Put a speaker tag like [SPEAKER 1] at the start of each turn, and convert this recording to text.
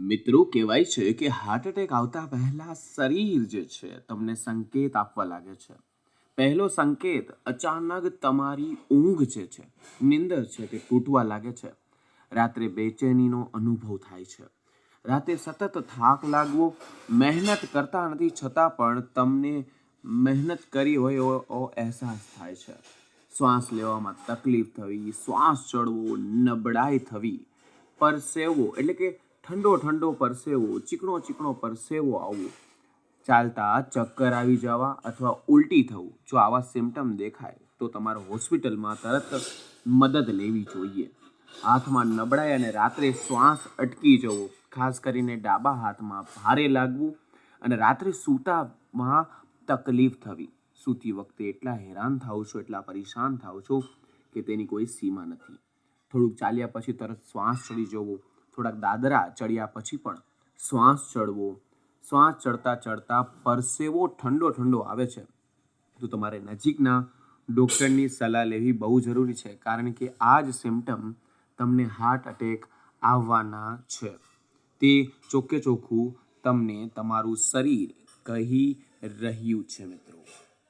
[SPEAKER 1] મિત્રો, કહેવાય છે કે હાર્ટ એટેક આવતા પહેલા શરીર જે છે, તમને સંકેત આપવા લાગે છે. પહેલો સંકેત, અચાનક તમારી ઊંઘ જે છે, નિંદર છે તે તૂટવા લાગે છે. રાત્રે બેચેનીનો અનુભવ થાય છે. રાતે સતત થાક લાગવો, મહેનત કરતા નથી, છતાં પણ તમને મહેનત કરી હોય એવો અહેસાસ થાય છે. શ્વાસ લેવામાં તકલીફ થવી, શ્વાસ ચડવો, નબળાઈ થવી, પરસેવો, એટલે કે ઠંડો ઠંડો પરસેવો, ચીકણો ચીકણો પરસેવો આવવો ચાલતા ચક્કર આવી જવા અથવા ઉલટી થવું. જો આવા સિમ્ટમ દેખાય, તો તમારે હોસ્પિટલમાં તરત મદદ લેવી જોઈએ. હાથમાં નબળાઈ અને રાત્રે શ્વાસ અટકી જવો, ખાસ કરીને ડાબા હાથમાં ભારે લાગવું અને રાત્રે સૂતામાં તકલીફ થવી. સૂતી વખતે એટલા હેરાન થાવ છો, એટલા પરેશાન થાવ છો કે તેની કોઈ સીમા નથી. થોડુંક ચાલ્યા પછી તરત શ્વાસ ચડી જવો. થોડાક દાદરા ચડ્યા પછી પણ શ્વાસ ચડવો, શ્વાસ ચડતા ચડતા પરસેવો ઠંડો ઠંડો આવે છે. તો તમારે નજીકના ડૉક્ટરની સલાહ લેવી બહુ જરૂરી છે, કારણ કે આ જ સિમ્ટમ તમને હાર્ટ એટેક આવવાના છે. તે ચોખ્ખે ચોખ્ખું તમને તમારું શરીર કહી રહ્યું છે, મિત્રો.